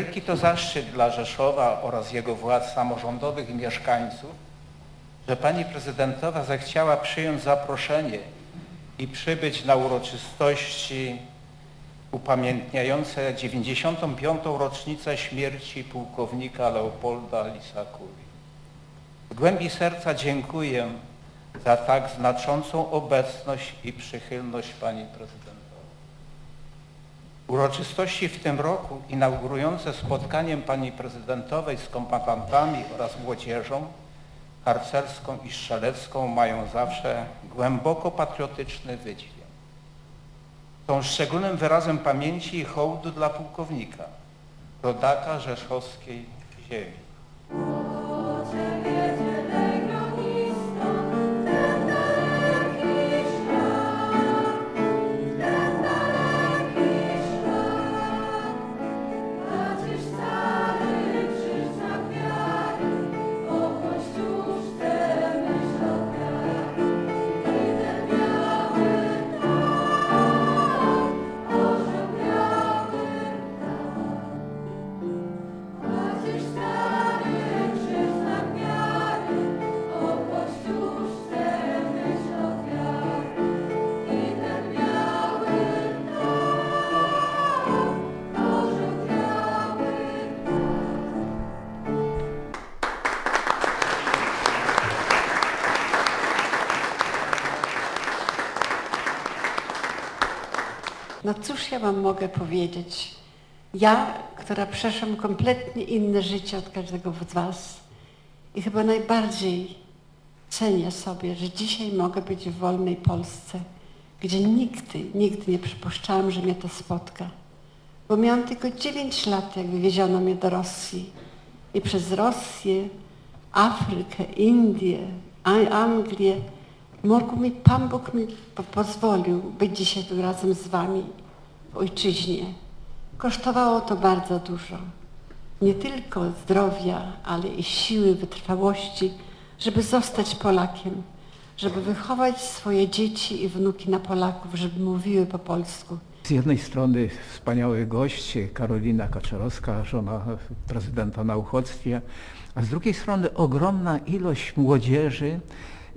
Wielki to zaszczyt dla Rzeszowa oraz jego władz samorządowych i mieszkańców, że pani prezydentowa zechciała przyjąć zaproszenie i przybyć na uroczystości upamiętniające 95. rocznicę śmierci pułkownika Leopolda Lisakuli. W głębi serca dziękuję za tak znaczącą obecność i przychylność pani prezydentowej. Uroczystości w tym roku inaugurujące spotkaniem pani prezydentowej z kombatantami oraz młodzieżą harcerską i strzelecką mają zawsze głęboko patriotyczny wydźwięk. Są szczególnym wyrazem pamięci i hołdu dla pułkownika, rodaka rzeszowskiej ziemi. No cóż ja wam mogę powiedzieć? Ja, która przeszłam kompletnie inne życie od każdego z was i chyba najbardziej cenię sobie, że dzisiaj mogę być w wolnej Polsce, gdzie nigdy, nigdy nie przypuszczałam, że mnie to spotka. Bo miałam tylko 9 lat, jak wywieziono mnie do Rosji. I przez Rosję, Afrykę, Indię, Anglię mógł mi, Pan Bóg mi po- pozwolił być dzisiaj tu razem z wami w ojczyźnie. Kosztowało to bardzo dużo. Nie tylko zdrowia, ale i siły, wytrwałości, żeby zostać Polakiem, żeby wychować swoje dzieci i wnuki na Polaków, żeby mówiły po polsku. Z jednej strony wspaniały gość, Karolina Kaczorowska, żona prezydenta na uchodźstwie, a z drugiej strony ogromna ilość młodzieży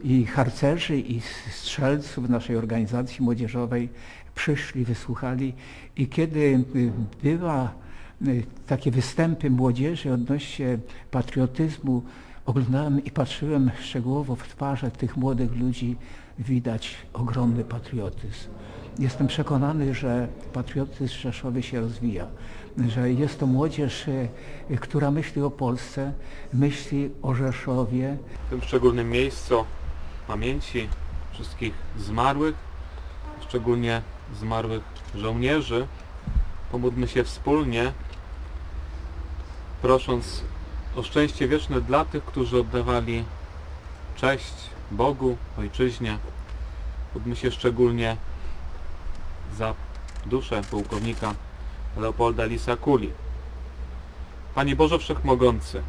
i harcerzy i strzelców naszej organizacji młodzieżowej przyszli, wysłuchali i kiedy y, była y, takie występy młodzieży odnośnie patriotyzmu, oglądałem i patrzyłem szczegółowo w twarze tych młodych ludzi, widać ogromny patriotyzm. Jestem przekonany, że patriotyzm w Rzeszowie się rozwija, że jest to młodzież, y, która myśli o Polsce, myśli o Rzeszowie, w tym szczególnym miejscu pamięci wszystkich zmarłych, szczególnie zmarłych żołnierzy. Pomódlmy się wspólnie, prosząc o szczęście wieczne dla tych, którzy oddawali cześć Bogu, Ojczyźnie. Módlmy się szczególnie za duszę pułkownika Leopolda Lisakuli. Panie Boże Wszechmogący,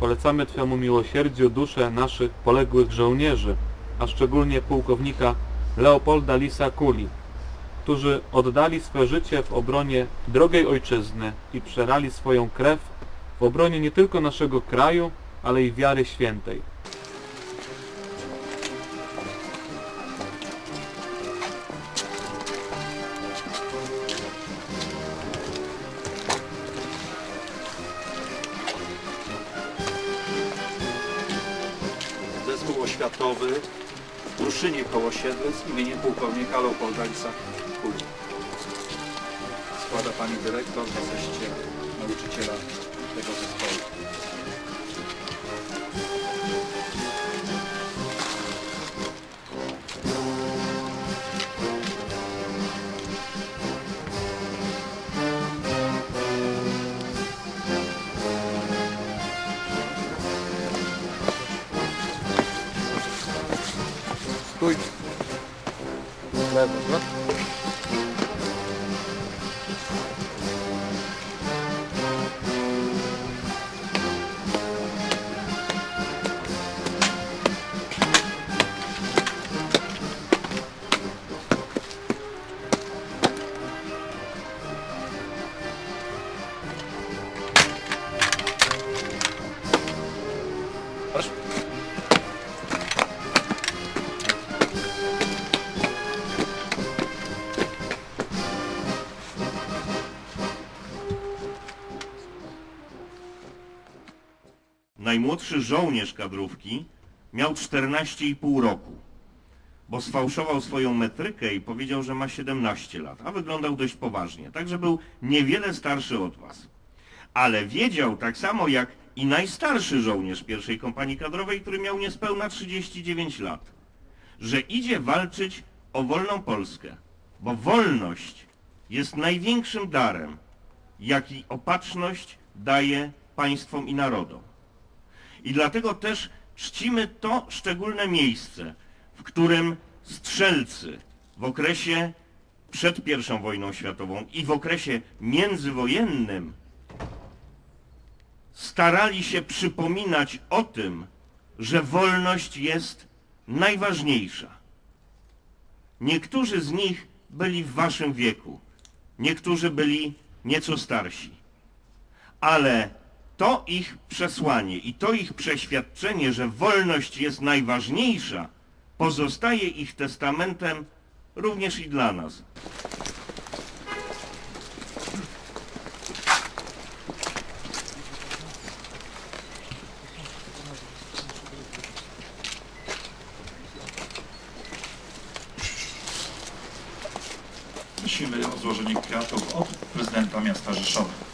polecamy Twemu miłosierdziu dusze naszych poległych żołnierzy, a szczególnie pułkownika Leopolda Lisakuli, którzy oddali swe życie w obronie drogiej ojczyzny i przerali swoją krew w obronie nie tylko naszego kraju, ale i wiary świętej. Zespół oświatowy w Bruszynie koło Siedlec imieniem pułkownika Leopolda Lisakuli. Składa Pani Dyrektor na zeście nauczyciela tego zespołu. Duydum. Ver bunu. Najmłodszy żołnierz kadrówki miał 14,5 roku, bo sfałszował swoją metrykę i powiedział, że ma 17 lat, a wyglądał dość poważnie, także był niewiele starszy od was. Ale wiedział tak samo jak i najstarszy żołnierz pierwszej kompanii kadrowej, który miał niespełna 39 lat, że idzie walczyć o wolną Polskę, bo wolność jest największym darem, jaki opatrzność daje państwom i narodom. I dlatego też czcimy to szczególne miejsce, w którym strzelcy w okresie przed I wojną światową i w okresie międzywojennym starali się przypominać o tym, że wolność jest najważniejsza. Niektórzy z nich byli w waszym wieku, niektórzy byli nieco starsi, ale to ich przesłanie i to ich przeświadczenie, że wolność jest najważniejsza, pozostaje ich testamentem również i dla nas. Prosimy o złożenie kwiatów od prezydenta miasta Rzeszowa.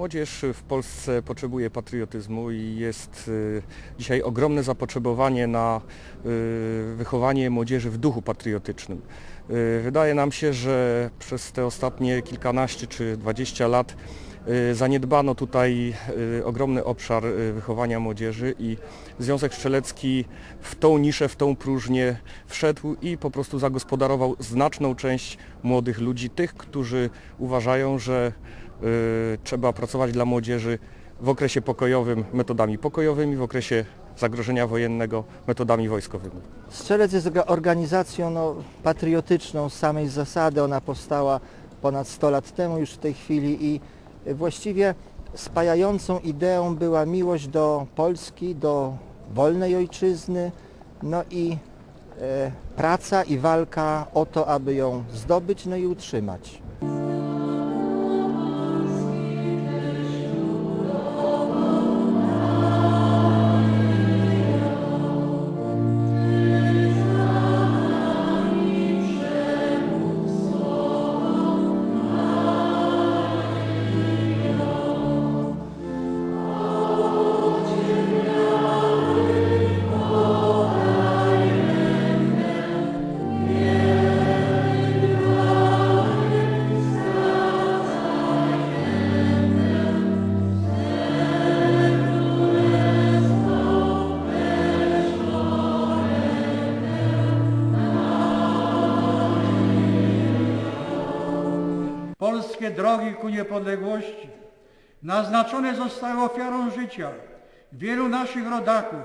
Młodzież w Polsce potrzebuje patriotyzmu i jest y, dzisiaj ogromne zapotrzebowanie na y, wychowanie młodzieży w duchu patriotycznym. Y, Wydaje nam się, że przez te ostatnie kilkanaście czy dwadzieścia lat zaniedbano tutaj y, ogromny obszar y, wychowania młodzieży i Związek Strzelecki w tą niszę, w tą próżnię wszedł i po prostu zagospodarował znaczną część młodych ludzi, tych, którzy uważają, że y, trzeba pracować dla młodzieży w okresie pokojowym metodami pokojowymi, w okresie zagrożenia wojennego metodami wojskowymi. Strzelec jest orga- organizacją no, patriotyczną z samej zasady. Ona powstała ponad 100 lat temu już w tej chwili i właściwie spajającą ideą była miłość do Polski, do wolnej ojczyzny, no i e, praca i walka o to, aby ją zdobyć, no i utrzymać. Polskie drogi ku niepodległości naznaczone zostały ofiarą życia wielu naszych rodaków.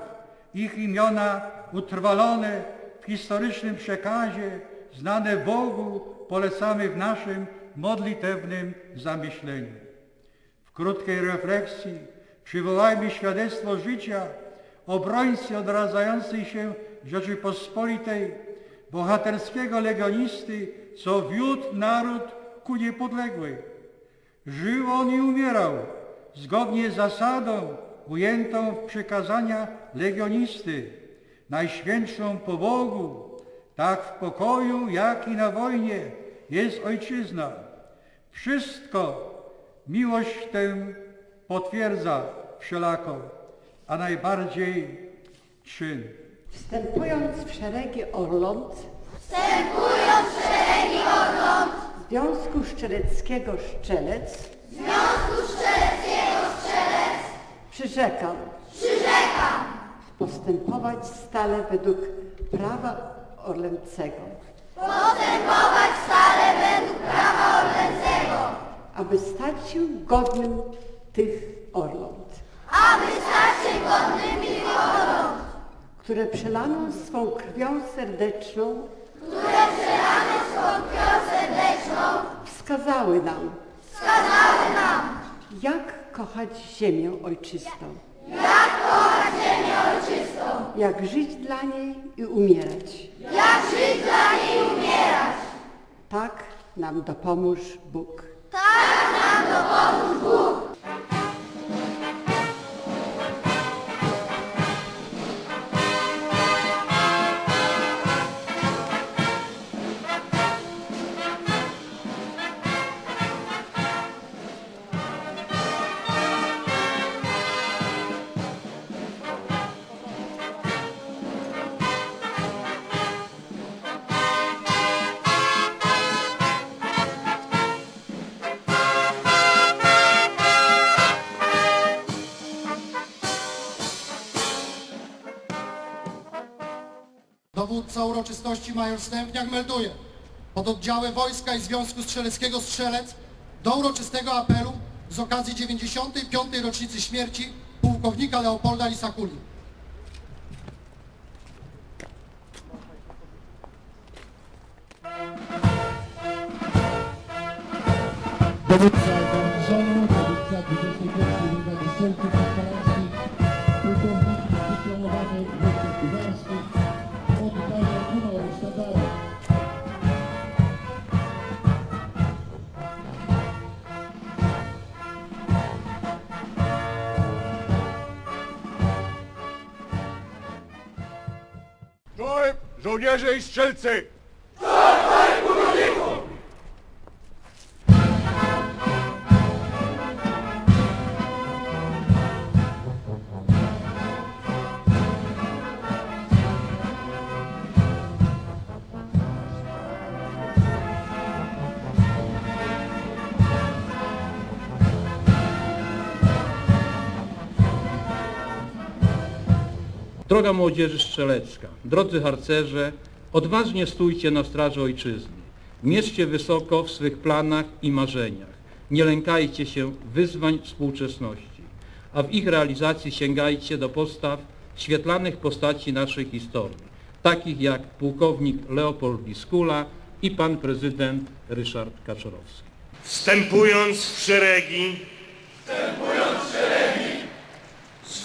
Ich imiona utrwalone w historycznym przekazie, znane Bogu, polecamy w naszym modlitewnym zamyśleniu. W krótkiej refleksji przywołajmy świadectwo życia obrońcy odradzającej się Rzeczypospolitej, bohaterskiego legionisty, co wiódł naród ku niepodległej. Żył on i umierał zgodnie z zasadą ujętą w przekazania legionisty, najświętszą po Bogu, tak w pokoju, jak i na wojnie jest ojczyzna. Wszystko miłość tę potwierdza wszelako, a najbardziej czyn. Wstępując w szeregi Orląt, wstępując w szeregi Orląt, Związku Szczeleckiego Szczelec, Związku Szczeleckiego Szczelec, przyrzekam, przyrzekam, postępować stale według prawa Orlęcego, postępować stale według prawa Orlęcego, aby stać się godnym tych Orląt. które przelaną swą krwią serdeczną, które przelaną swą krwią wskazały nam, wskazały nam, Jak kochać ziemię ojczystą? Jak kochać ziemię ojczystą? Jak żyć dla niej i umierać? Jak żyć dla niej i umierać? Tak nam dopomóż Bóg. Dowódca uroczystości major Stępniak melduje. Pod oddziałem Wojska i Związku Strzeleckiego Strzelec do uroczystego apelu z okazji 95. rocznicy śmierci pułkownika Leopolda Lisakuli. Dowódca żołnierze i strzelcy! Droga młodzieży strzelecka, drodzy harcerze, odważnie stójcie na straży ojczyzny. Mierzcie wysoko w swych planach i marzeniach. Nie lękajcie się wyzwań współczesności, a w ich realizacji sięgajcie do postaw świetlanych postaci naszej historii, takich jak pułkownik Leopold Wiskula i pan prezydent Ryszard Kaczorowski. Wstępując w szeregi,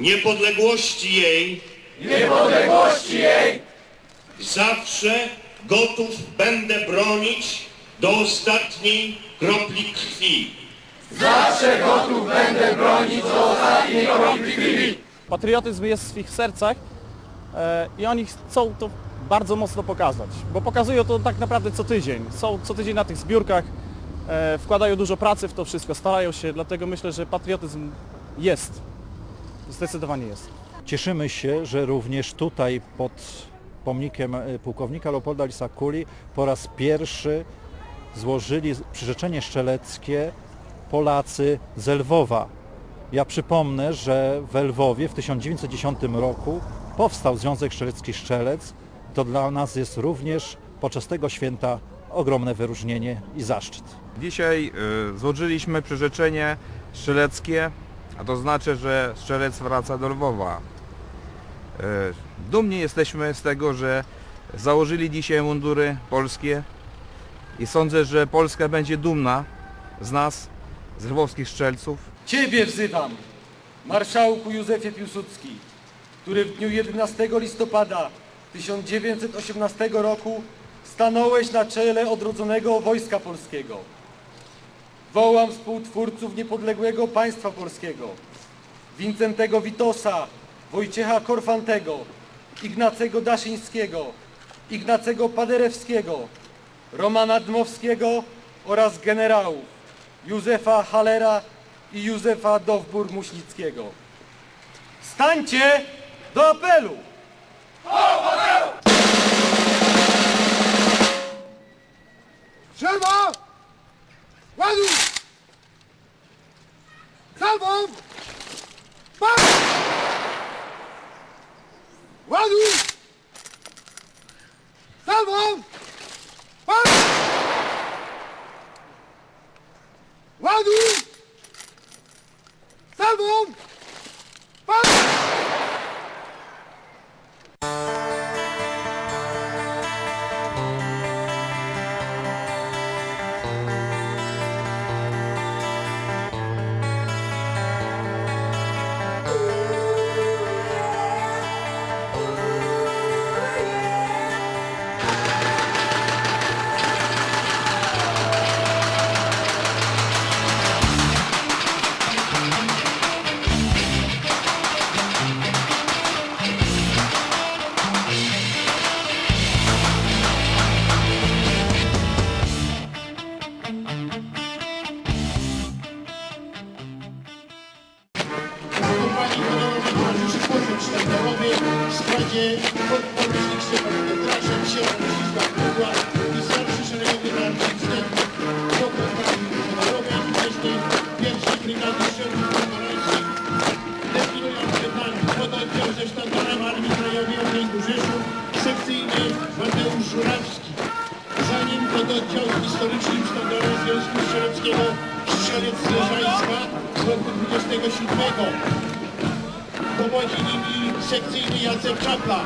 Niepodległości jej, niepodległości jej, zawsze gotów będę bronić do ostatniej kropli krwi. Patriotyzm jest w ich sercach e, i oni chcą to bardzo mocno pokazać, bo pokazują to tak naprawdę co tydzień. Są co tydzień na tych zbiórkach, e, wkładają dużo pracy w to wszystko, starają się, dlatego myślę, że patriotyzm jest. Zdecydowanie jest. Cieszymy się, że również tutaj pod pomnikiem e, pułkownika Leopolda Lisakuli po raz pierwszy złożyli przyrzeczenie szczeleckie Polacy z Lwowa. Ja przypomnę, że w Lwowie w 1910 roku powstał Związek Strzelecki Strzelec. To dla nas jest również podczas tego święta ogromne wyróżnienie i zaszczyt. Dzisiaj y, złożyliśmy przyrzeczenie strzeleckie, a to znaczy, że strzelec wraca do Lwowa. Y, dumni jesteśmy z tego, że założyli dzisiaj mundury polskie i sądzę, że Polska będzie dumna z nas, z lwowskich strzelców. Ciebie wzywam, marszałku Józefie Piłsudski, który w dniu 11 listopada 1918 roku stanąłeś na czele odrodzonego Wojska Polskiego. Wołam współtwórców niepodległego państwa polskiego, Wincentego Witosa, Wojciecha Korfantego, Ignacego Daszyńskiego, Ignacego Paderewskiego, Romana Dmowskiego oraz generałów Józefa Halera i Józefa Dowbur-Muśnickiego. Stańcie do apelu! W składzie podporucznik Stefan Pietraszek, sierra Zdzisław Kugła i starszy szeregowy Marcin Zdechnik. Do kompanii honorowej wcześniej pierwszej brygady pomarańskich definują przed nami pododdział ze sztandarem Armii Krajowej Okręgu Rzeszów, sekcyjny Mateusz Żurawski. Za nim pododdział z historycznym sztandarem Związku Strzeleckiego Strzelec Leżańska z roku 27. Dowodzi nimi sekcyjny Jacek Czapla.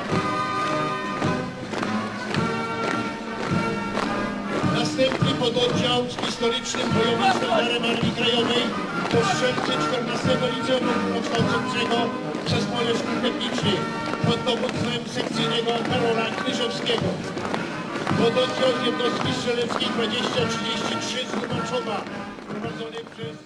Następny pododdział z historycznym bojowym sztandarem Armii Krajowej to strzelcy 14 Liceum Kształcącego Zespołu Szkół Technicznych pod dowództwem sekcyjnego Karola Kryżowskiego. Pododdział jednostki strzeleckiej 2033 z Lubaczowa prowadzony przez